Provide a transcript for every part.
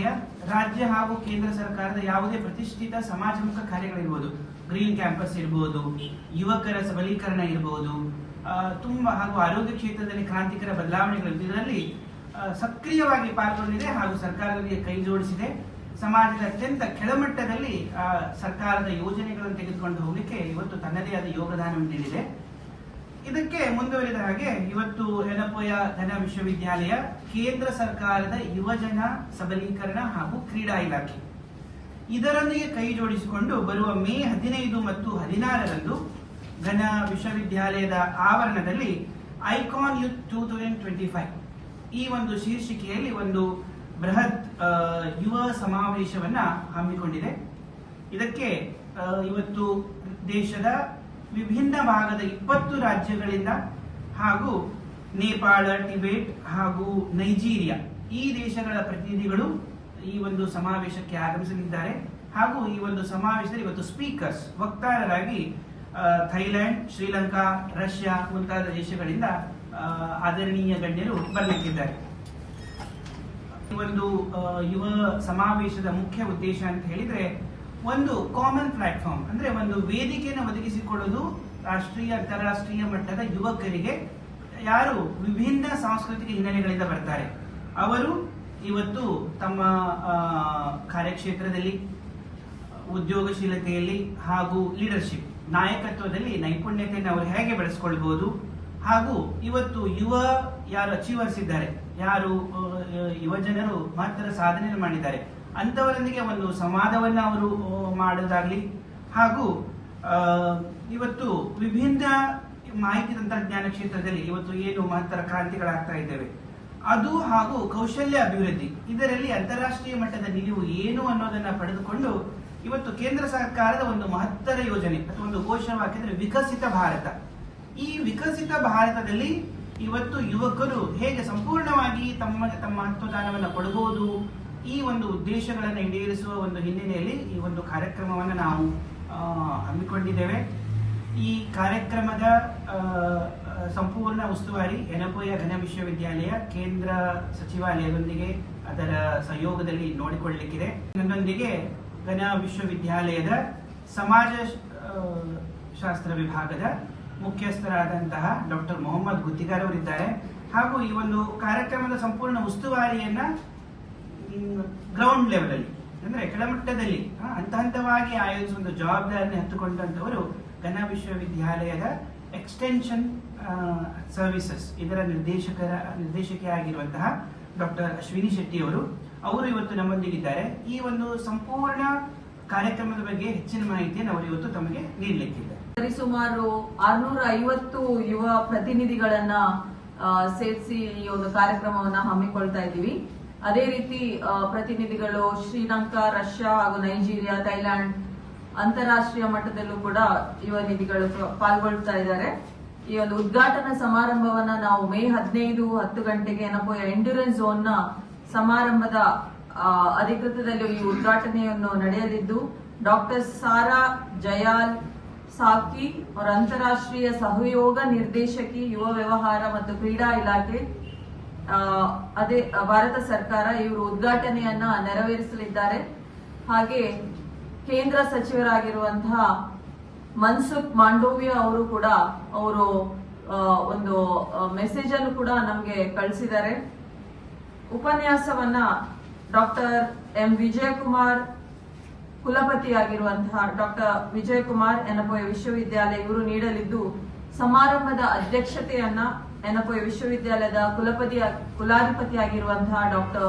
ವಿಶ್ವವಿದ್ಯಾಲಯ ರಾಜ್ಯ ಹಾಗೂ ಕೇಂದ್ರ ಸರ್ಕಾರದ ಯಾವುದೇ ಪ್ರತಿಷ್ಠಿತ ಸಮಾಜಮುಖ ಕಾರ್ಯಗಳಿರ್ಬೋದು. ಗ್ರೀನ್ ಕ್ಯಾಂಪಸ್ ಇರ್ಬೋದು, ಯುವಕರ ಸಬಲೀಕರಣ ಇರಬಹುದು ತುಂಬಾ ಹಾಗೂ ಆರೋಗ್ಯ ಕ್ಷೇತ್ರದಲ್ಲಿ ಕ್ರಾಂತಿಕರ ಬದಲಾವಣೆಗಳು ಇದರಲ್ಲಿ ಸಕ್ರಿಯವಾಗಿ ಪಾಲ್ಗೊಂಡಿದೆ ಹಾಗೂ ಸರ್ಕಾರದೊಂದಿಗೆ ಕೈ ಜೋಡಿಸಿದೆ. ಸಮಾಜದ ಅತ್ಯಂತ ಕೆಳಮಟ್ಟದಲ್ಲಿ ಸರ್ಕಾರದ ಯೋಜನೆಗಳನ್ನು ತೆಗೆದುಕೊಂಡು ಹೋಗಲಿಕ್ಕೆ ಇವತ್ತು ತನ್ನದೇ ಆದ ಯೋಗದಾನವನ್ನು ನೀಡಿದೆ. ಇದಕ್ಕೆ ಮುಂದುವರಿದ ಹಾಗೆ ಇವತ್ತು ಹೆನಪೋಯ ಧನ ವಿಶ್ವವಿದ್ಯಾಲಯ ಕೇಂದ್ರ ಸರ್ಕಾರದ ಯುವಜನ ಸಬಲೀಕರಣ ಹಾಗೂ ಕ್ರೀಡಾ ಇಲಾಖೆ. ಇದರೊಂದಿಗೆ ಕೈ ಜೋಡಿಸಿಕೊಂಡು ಬರುವ ಮೇ ಹದಿನೈದು ಮತ್ತು ಹದಿನಾರರಂದು ಘನ ವಿಶ್ವವಿದ್ಯಾಲಯದ ಆವರಣದಲ್ಲಿ icon youth two thousand twenty five. ಈ ಒಂದು ಶೀರ್ಷಿಕೆಯಲ್ಲಿ ಒಂದು ಬೃಹತ್ ಯುವ ಸಮಾವೇಶವನ್ನ ಹಮ್ಮಿಕೊಂಡಿದೆ. ಇದಕ್ಕೆ ಇವತ್ತು ದೇಶದ ವಿಭಿನ್ನ ಭಾಗದ ಇಪ್ಪತ್ತು ರಾಜ್ಯಗಳಿಂದ ಹಾಗೂ ನೇಪಾಳ, ಟಿಬೆಟ್ ಹಾಗೂ ನೈಜೀರಿಯಾ ಈ ದೇಶಗಳ ಪ್ರತಿನಿಧಿಗಳು ಈ ಒಂದು ಸಮಾವೇಶಕ್ಕೆ ಆಗಮಿಸಲಿದ್ದಾರೆ. ಹಾಗೂ ಈ ಒಂದು ಸಮಾವೇಶದಲ್ಲಿ ಇವತ್ತು ಸ್ಪೀಕರ್ಸ್ ವಕ್ತಾರರಾಗಿ ಥೈಲ್ಯಾಂಡ್, ಶ್ರೀಲಂಕಾ, ರಷ್ಯಾ ಮುಂತಾದ ದೇಶಗಳಿಂದ ಆದರಣೀಯ ಗಣ್ಯರು ಬರಲಿಕ್ಕಿದ್ದಾರೆ. ಈ ಒಂದು ಯುವ ಸಮಾವೇಶದ ಮುಖ್ಯ ಉದ್ದೇಶ ಅಂತ ಹೇಳಿದ್ರೆ ಒಂದು ಕಾಮನ್ ಪ್ಲಾಟ್ಫಾರ್ಮ್ ಅಂದ್ರೆ ಒಂದು ವೇದಿಕೆಯನ್ನು ಒದಗಿಸಿಕೊಳ್ಳೋದು ರಾಷ್ಟ್ರೀಯ, ಅಂತಾರಾಷ್ಟ್ರೀಯ ಮಟ್ಟದ ಯುವಕರಿಗೆ ಯಾರು ವಿಭಿನ್ನ ಸಾಂಸ್ಕೃತಿಕ ಹಿನ್ನೆಲೆಗಳಿಂದ ಬರ್ತಾರೆ. ಅವರು ಇವತ್ತು ತಮ್ಮ ಕಾರ್ಯಕ್ಷೇತ್ರದಲ್ಲಿ, ಉದ್ಯೋಗಶೀಲತೆಯಲ್ಲಿ ಹಾಗೂ ಲೀಡರ್ಶಿಪ್ ನಾಯಕತ್ವದಲ್ಲಿ ನೈಪುಣ್ಯತೆಯನ್ನು ಅವರು ಹೇಗೆ ಬೆಳೆಸ್ಕೊಳ್ಬಹುದು ಹಾಗೂ ಇವತ್ತು ಯುವ ಯಾರು ಅಚೀವರ್ಸ್ ಇದ್ದಾರೆ, ಯಾರು ಯುವ ಜನರು ಮಹತ್ತರ ಸಾಧನೆಯನ್ನು ಮಾಡಿದ್ದಾರೆ. ಅಂತವರೊಂದಿಗೆ ಒಂದು ಸಂವಾದವನ್ನು ಅವರು ಮಾಡೋದಾಗಲಿ. ಹಾಗೂ ಇವತ್ತು ವಿಭಿನ್ನ ಮಾಹಿತಿ ತಂತ್ರಜ್ಞಾನ ಕ್ಷೇತ್ರದಲ್ಲಿ ಇವತ್ತು ಏನು ಮಹತ್ತರ ಕ್ರಾಂತಿಗಳಾಗ್ತಾ ಇದ್ದೇವೆ. ಅದು ಹಾಗೂ ಕೌಶಲ್ಯ ಅಭಿವೃದ್ಧಿ, ಇದರಲ್ಲಿ ಅಂತಾರಾಷ್ಟ್ರೀಯ ಮಟ್ಟದ ನಿಲುವು ಏನು ಅನ್ನೋದನ್ನ ಪಡೆದುಕೊಂಡು ಇವತ್ತು ಕೇಂದ್ರ ಸರ್ಕಾರದ ಒಂದು ಮಹತ್ತರ ಯೋಜನೆ, ಅಥವಾ ಒಂದು ಘೋಷವಾಕ್ಯ ಅಂದ್ರೆ ವಿಕಸಿತ ಭಾರತ. ಈ ವಿಕಸಿತ ಭಾರತದಲ್ಲಿ ಇವತ್ತು ಯುವಕರು ಹೇಗೆ ಸಂಪೂರ್ಣವಾಗಿ ತಮ್ಮ ತಮ್ಮ ಮಹತ್ವದಾನವನ್ನು ಕೊಡಬಹುದು ಈ ಒಂದು ಉದ್ದೇಶಗಳನ್ನು ಈಡೇರಿಸುವ ಒಂದು ಹಿನ್ನೆಲೆಯಲ್ಲಿ ಈ ಒಂದು ಕಾರ್ಯಕ್ರಮವನ್ನು ನಾವು ಹಮ್ಮಿಕೊಂಡಿದ್ದೇವೆ. ಈ ಕಾರ್ಯಕ್ರಮದ ಸಂಪೂರ್ಣ ಉಸ್ತುವಾರಿ ಯನಪೋಯ ಘನ ವಿಶ್ವವಿದ್ಯಾಲಯ ಕೇಂದ್ರ ಸಚಿವಾಲಯದೊಂದಿಗೆ ಅದರ ಸಹಯೋಗದಲ್ಲಿ ನೋಡಿಕೊಳ್ಳಲಿಕ್ಕಿದೆ. ನನ್ನೊಂದಿಗೆ ಘನ ವಿಶ್ವವಿದ್ಯಾಲಯದ ಸಮಾಜ ಶಾಸ್ತ್ರ ವಿಭಾಗದ ಮುಖ್ಯಸ್ಥರಾದಂತಹ ಡಾಕ್ಟರ್ ಮೊಹಮ್ಮದ್ ಗುತ್ತಿಗಾರ್ ಅವರಿದ್ದಾರೆ. ಹಾಗೂ ಈ ಒಂದು ಕಾರ್ಯಕ್ರಮದ ಸಂಪೂರ್ಣ ಉಸ್ತುವಾರಿಯನ್ನ ಗ್ರೌಂಡ್ ಲೆವೆಲ್ ಅಲ್ಲಿ, ಅಂದ್ರೆ ಕೆಳಮಟ್ಟದಲ್ಲಿ ಹಂತ ಹಂತವಾಗಿ ಆಯೋಜಿಸುವ ಜವಾಬ್ದಾರಿಯನ್ನು ಹತ್ತುಕೊಂಡಂತವರು ಘನ ವಿಶ್ವವಿದ್ಯಾಲಯದ ಎಕ್ಸ್ಟೆನ್ಷನ್ ಸರ್ವಿಸಸ್ ಇದರ ನಿರ್ದೇಶಕರ, ನಿರ್ದೇಶಕಿಯಾಗಿರುವಂತಹ ಡಾಕ್ಟರ್ ಅಶ್ವಿನಿ ಶೆಟ್ಟಿ ಅವರು ಅವರು ಇವತ್ತು ನಮ್ಮೊಂದಿಗಿದ್ದಾರೆ. ಈ ಒಂದು ಸಂಪೂರ್ಣ ಕಾರ್ಯಕ್ರಮದ ಬಗ್ಗೆ ಹೆಚ್ಚಿನ ಮಾಹಿತಿಯನ್ನು ಅವರು ಇವತ್ತು ತಮಗೆ ನೀಡಲಿಕ್ಕಿದ್ದಾರೆ ಸರಿಸುಮಾರು ಆರ್ನೂರ ಐವತ್ತು ಯುವ ಪ್ರತಿನಿಧಿಗಳನ್ನ ಸೇರಿಸಿ ಈ ಒಂದು ಕಾರ್ಯಕ್ರಮವನ್ನ ಹಮ್ಮಿಕೊಳ್ತಾ ಇದ್ದೀವಿ. ಅದೇ ರೀತಿ ಪ್ರತಿನಿಧಿಗಳು ಶ್ರೀಲಂಕಾ, ರಷ್ಯಾ ಹಾಗೂ ನೈಜೀರಿಯಾ, ಥೈಲ್ಯಾಂಡ್ ಅಂತಾರಾಷ್ಟ್ರೀಯ ಮಟ್ಟದಲ್ಲೂ ಕೂಡ ಯುವ ನಿಧಿಗಳು ಪಾಲ್ಗೊಳ್ತಾ ಇದ್ದಾರೆ. ಈ ಒಂದು ಉದ್ಘಾಟನಾ ಸಮಾರಂಭವನ್ನ ನಾವು ಮೇ ಹದಿನೈದು, ಹತ್ತು ಗಂಟೆಗೆ ಏನಪ್ಪೋ ಎಂಡ್ಯೂರೆನ್ಸ್ ಝೋನ್ನ ಸಮಾರಂಭದ ಅಧಿಕೃತದಲ್ಲಿ ಈ ಉದ್ಘಾಟನೆಯನ್ನು ನಡೆಯಲಿದ್ದು, ಡಾಕ್ಟರ್ ಸಾರಾ ಜಯಾಲ್ ಸಾಕಿ, ಅವರ ಅಂತಾರಾಷ್ಟ್ರೀಯ ಸಹಯೋಗ ನಿರ್ದೇಶಕಿ, ಯುವ ವ್ಯವಹಾರ ಮತ್ತು ಕ್ರೀಡಾ ಇಲಾಖೆ ಅದೇ ಭಾರತ ಸರ್ಕಾರ ಇವರು ಉದ್ಘಾಟನೆಯನ್ನ ನೆರವೇರಿಸಲಿದ್ದಾರೆ. ಹಾಗೆ ಕೇಂದ್ರ ಸಚಿವರಾಗಿರುವಂತಹ ಮನ್ಸುಖ್ ಮಾಂಡೋವಿಯಾ ಅವರು ಕೂಡ ಅವರು ಒಂದು ಮೆಸೇಜ್ ಅನ್ನು ಕೂಡ ನಮಗೆ ಕಳಿಸಿದ್ದಾರೆ. ಉಪನ್ಯಾಸವನ್ನ ಡಾಕ್ಟರ್ ಎಂ. ವಿಜಯಕುಮಾರ್ ಕುಲಪತಿಯಾಗಿರುವಂತಹ ಡಾಕ್ಟರ್ ವಿಜಯಕುಮಾರ್ ಎನ್ನಬೋಯ ವಿಶ್ವವಿದ್ಯಾಲಯ ಇವರು ನೀಡಲಿದ್ದು ಸಮಾರಂಭದ ಅಧ್ಯಕ್ಷತೆಯನ್ನ ಎನಪೋಯ ವಿಶ್ವವಿದ್ಯಾಲಯದ ಕುಲಪತಿ, ಕುಲಾಧಿಪತಿಯಾಗಿರುವಂತಹ ಡಾಕ್ಟರ್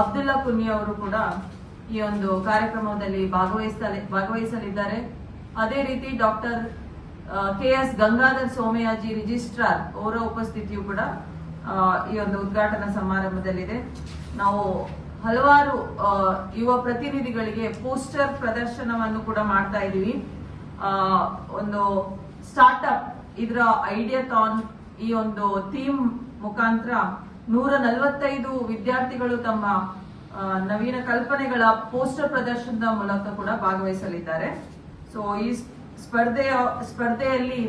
ಅಬ್ದುಲ್ಲಾ ಕುನ್ನಿ ಅವರು ಕೂಡ ಈ ಒಂದು ಕಾರ್ಯಕ್ರಮದಲ್ಲಿ ಭಾಗವಹಿಸಲಿ, ಭಾಗವಹಿಸಲಿದ್ದಾರೆ. ಅದೇ ರೀತಿ doctor K S Gangadhar Somayaji registrar ಅವರ ಉಪಸ್ಥಿತಿಯು ಕೂಡ ಈ ಒಂದು ಉದ್ಘಾಟನಾ ಸಮಾರಂಭದಲ್ಲಿದೆ. ನಾವು ಹಲವಾರು ಯುವ ಪ್ರತಿನಿಧಿಗಳಿಗೆ ಪೋಸ್ಟರ್ ಪ್ರದರ್ಶನವನ್ನು ಕೂಡ ಮಾಡ್ತಾ ಇದೀವಿ ಒಂದು ಸ್ಟಾರ್ಟ್ಅಪ್, ಇದರ ಐಡಿಯಾಥಾನ್ ಈ ಒಂದು ಥೀಮ್ ಮುಖಾಂತರ ನೂರ ನಲವತ್ತೈದು ವಿದ್ಯಾರ್ಥಿಗಳು ತಮ್ಮ ನವೀನ ಕಲ್ಪನೆಗಳ ಪೋಸ್ಟರ್ ಪ್ರದರ್ಶನದ ಮೂಲಕ ಕೂಡ ಭಾಗವಹಿಸಲಿದ್ದಾರೆ. ಸೊ ಈ ಸ್ಪರ್ಧೆಯ, ಸ್ಪರ್ಧೆಯಲ್ಲಿ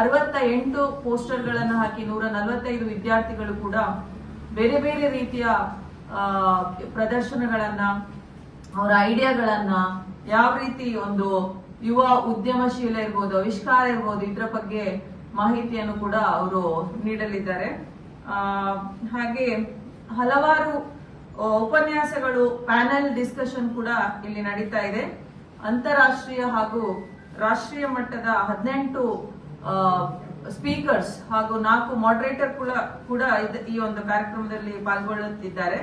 ಅರವತ್ತ ಎಂಟು ಪೋಸ್ಟರ್ಗಳನ್ನು ಹಾಕಿ ನೂರ ನಲವತ್ತೈದು ವಿದ್ಯಾರ್ಥಿಗಳು ಕೂಡ ಬೇರೆ ಬೇರೆ ರೀತಿಯ ಪ್ರದರ್ಶನಗಳನ್ನ, ಅವರ ಐಡಿಯಾಗಳನ್ನ ಯಾವ ರೀತಿ ಒಂದು ಯುವ ಉದ್ಯಮಶೀಲ ಇರ್ಬೋದು, ಆವಿಷ್ಕಾರ ಇರ್ಬೋದು, ಇದ್ರ ಬಗ್ಗೆ ಮಾಹಿತಿಯನ್ನು ಕೂಡ ಅವರು ನೀಡಲಿದ್ದಾರೆ. ಹಾಗೆ ಹಲವಾರು ಉಪನ್ಯಾಸಗಳು ಪ್ಯಾನೆಲ್ ಡಿಸ್ಕಷನ್ ಕೂಡ ಇಲ್ಲಿ ನಡೀತಾ ಇದೆ. ಅಂತಾರಾಷ್ಟ್ರೀಯ ಹಾಗೂ ರಾಷ್ಟ್ರೀಯ ಮಟ್ಟದ ಹದಿನೆಂಟು ಸ್ಪೀಕರ್ಸ್ ಹಾಗೂ ನಾಲ್ಕು ಮಾಡರೇಟರ್ ಕೂಡ ಕೂಡ ಈ ಒಂದು ಕಾರ್ಯಕ್ರಮದಲ್ಲಿ ಪಾಲ್ಗೊಳ್ಳುತ್ತಿದ್ದಾರೆ.